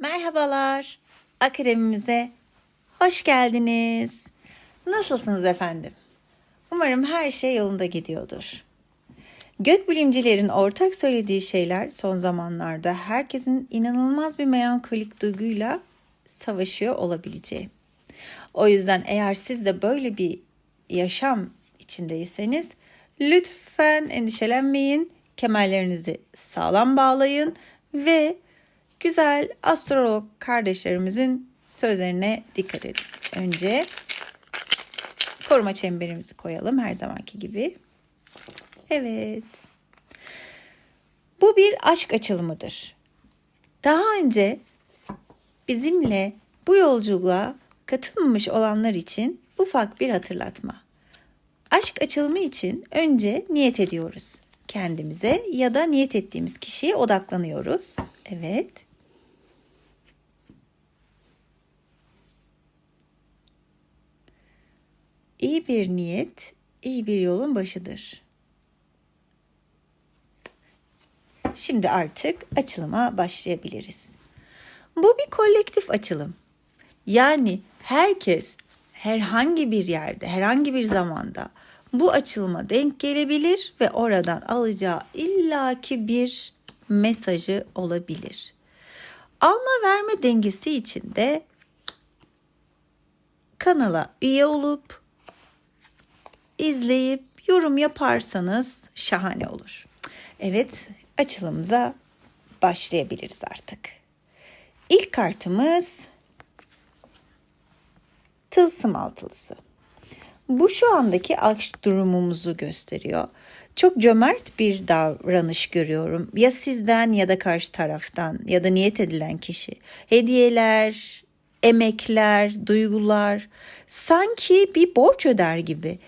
Merhabalar. Akademimize hoş geldiniz. Nasılsınız efendim? Umarım her şey yolunda gidiyordur. Gökbilimcilerin ortak söylediği şeyler son zamanlarda herkesin inanılmaz bir melankolik duyguyla savaşıyor olabileceği. O yüzden eğer siz de böyle bir yaşam içindeyseniz lütfen endişelenmeyin. Kemerlerinizi sağlam bağlayın ve güzel astrolog kardeşlerimizin sözlerine dikkat edin. Önce koruma çemberimizi koyalım her zamanki gibi. Evet. Bu bir aşk açılımıdır. Daha önce bizimle bu yolculuğa katılmamış olanlar için ufak bir hatırlatma. Aşk açılımı için önce niyet ediyoruz. Kendimize ya da niyet ettiğimiz kişiye odaklanıyoruz. Evet. İyi bir niyet, iyi bir yolun başıdır. Şimdi artık açılıma başlayabiliriz. Bu bir kolektif açılım. Yani herkes herhangi bir yerde, herhangi bir zamanda bu açılıma denk gelebilir ve oradan alacağı illaki bir mesajı olabilir. Alma verme dengesi için de kanala üye olup izleyip yorum yaparsanız şahane olur. Evet, açılımıza başlayabiliriz artık. İlk kartımız tılsım altılısı. Bu şu andaki aşk durumumuzu gösteriyor. Çok cömert bir davranış görüyorum. Ya sizden ya da karşı taraftan ya da niyet edilen kişi. Hediyeler, emekler, duygular sanki bir borç öder gibi.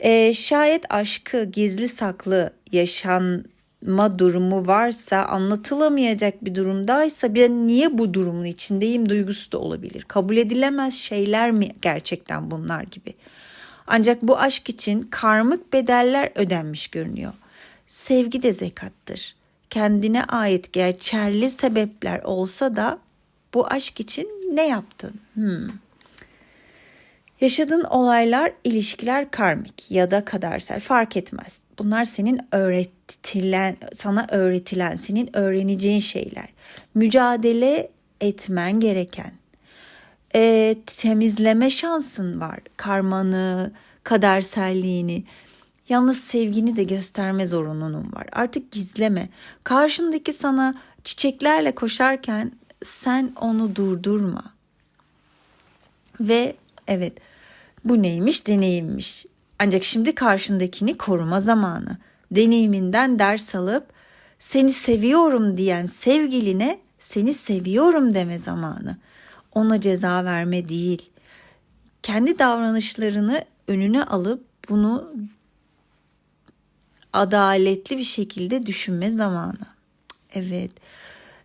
Ee, şayet aşkı gizli saklı yaşanma durumu varsa anlatılamayacak bir durumdaysa ben niye bu durumun içindeyim duygusu da olabilir. Kabul edilemez şeyler mi gerçekten bunlar gibi. Ancak bu aşk için karmık bedeller ödenmiş görünüyor. Sevgi de zekattır. Kendine ait geçerli sebepler olsa da bu aşk için ne yaptın? Hmm. Yaşadığın olaylar, ilişkiler karmik ya da kadersel fark etmez. Bunlar senin öğretilen, sana öğretilen, senin öğreneceğin şeyler. Mücadele etmen gereken, e, temizleme şansın var. Karmanı, kaderselliğini. Yalnız sevgini de gösterme zorunluluğun var. Artık gizleme. Karşındaki sana çiçeklerle koşarken sen onu durdurma. Ve evet bu neymiş deneyimmiş. Ancak şimdi karşındakini koruma zamanı. Deneyiminden ders alıp seni seviyorum diyen sevgiline seni seviyorum deme zamanı. Ona ceza verme değil. Kendi davranışlarını önüne alıp bunu adaletli bir şekilde düşünme zamanı. Evet.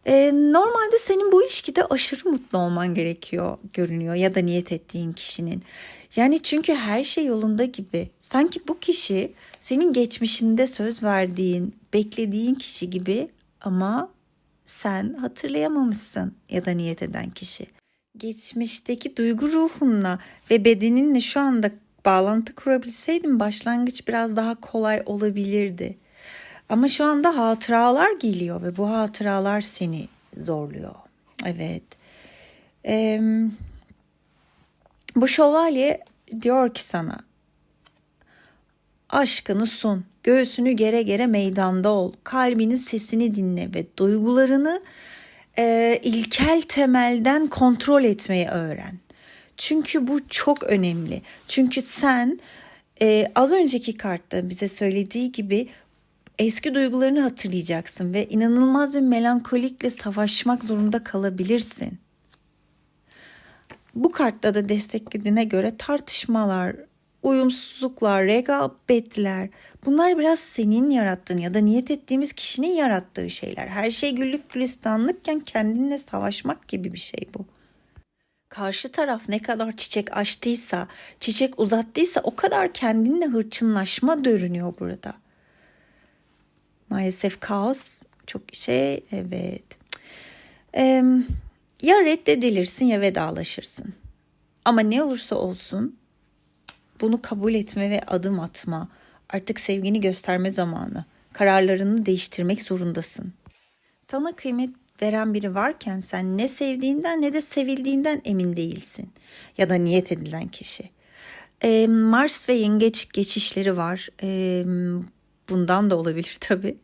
Ee, normalde senin bu ilişkide aşırı mutlu olman gerekiyor görünüyor ya da niyet ettiğin kişinin. Yani çünkü her şey yolunda gibi. Sanki bu kişi senin geçmişinde söz verdiğin, beklediğin kişi gibi ama sen hatırlayamamışsın ya da niyet eden kişi. Geçmişteki duygu ruhunla ve bedeninle şu anda bağlantı kurabilseydin başlangıç biraz daha kolay olabilirdi. Ama şu anda hatıralar geliyor ve bu hatıralar seni zorluyor. Evet. Ee, bu şövalye diyor ki sana aşkını sun, göğsünü gere gere meydanda ol, kalbinin sesini dinle ve duygularını e, ilkel temelden kontrol etmeyi öğren. Çünkü bu çok önemli. Çünkü sen e, az önceki kartta bize söylediği gibi eski duygularını hatırlayacaksın ve inanılmaz bir melankolikle savaşmak zorunda kalabilirsin. Bu kartta da desteklediğine göre tartışmalar, uyumsuzluklar, rekabetler bunlar biraz senin yarattığın ya da niyet ettiğimiz kişinin yarattığı şeyler. Her şey güllük gülistanlıkken kendinle savaşmak gibi bir şey bu. Karşı taraf ne kadar çiçek açtıysa, çiçek uzattıysa o kadar kendinle hırçınlaşma görünüyor burada. Maalesef kaos çok şey evet. Ee, Ya reddedilirsin ya vedalaşırsın. Ama ne olursa olsun bunu kabul etme ve adım atma. Artık sevgini gösterme zamanı. Kararlarını değiştirmek zorundasın. Sana kıymet veren biri varken sen ne sevdiğinden ne de sevildiğinden emin değilsin. Ya da niyet edilen kişi. Ee, Mars ve Yengeç geçişleri var. Ee, bundan da olabilir tabii.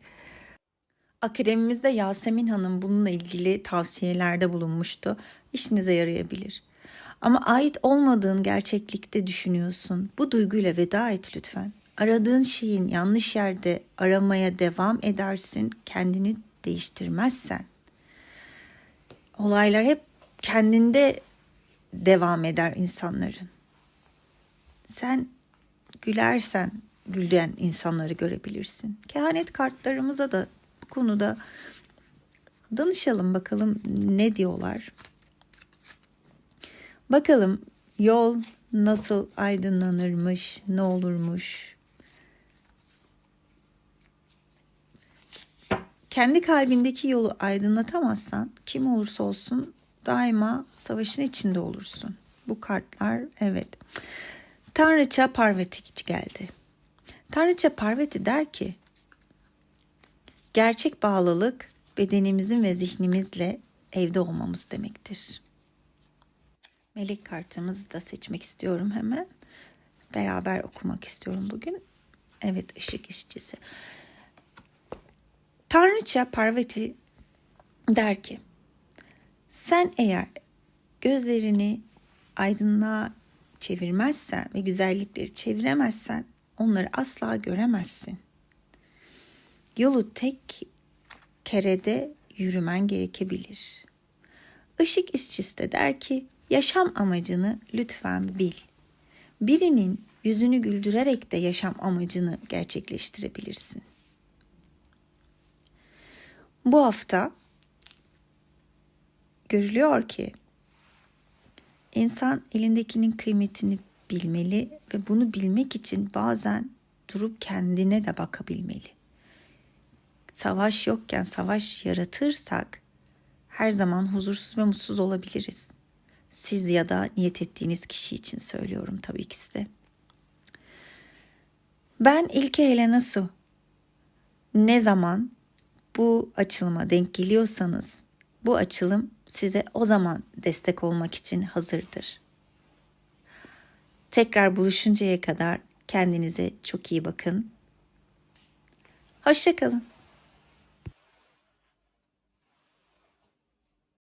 Akademimizde Yasemin Hanım bununla ilgili tavsiyelerde bulunmuştu. İşinize yarayabilir. Ama ait olmadığın gerçeklikte düşünüyorsun. Bu duyguyla veda et lütfen. Aradığın şeyin yanlış yerde aramaya devam edersin. Kendini değiştirmezsen. Olaylar hep kendinde devam eder insanların. Sen gülersen gülen insanları görebilirsin. Kehanet kartlarımıza da bu konuda danışalım bakalım ne diyorlar. Bakalım yol nasıl aydınlanırmış, ne olurmuş. Kendi kalbindeki yolu aydınlatamazsan kim olursa olsun daima savaşın içinde olursun. Bu kartlar evet. Tanrıça Parvati geldi. Tanrıça Parvati der ki gerçek bağlılık bedenimizin ve zihnimizle evde olmamız demektir. Melek kartımızı da seçmek istiyorum hemen. Beraber okumak istiyorum bugün. Evet ışık işçisi. Tanrıça Parvati der ki sen eğer gözlerini aydınlığa çevirmezsen ve güzellikleri çeviremezsen onları asla göremezsin. Yolu tek kerede yürümen gerekebilir. Işık işçisi de der ki yaşam amacını lütfen bil. Birinin yüzünü güldürerek de yaşam amacını gerçekleştirebilirsin. Bu hafta görülüyor ki insan elindekinin kıymetini bilmeli ve bunu bilmek için bazen durup kendine de bakabilmeli. Savaş yokken savaş yaratırsak her zaman huzursuz ve mutsuz olabiliriz. Siz ya da niyet ettiğiniz kişi için söylüyorum tabii ki de. Ben İlke Helena Su. Ne zaman bu açılıma denk geliyorsanız bu açılım size o zaman destek olmak için hazırdır. Tekrar buluşuncaya kadar kendinize çok iyi bakın. Hoşçakalın.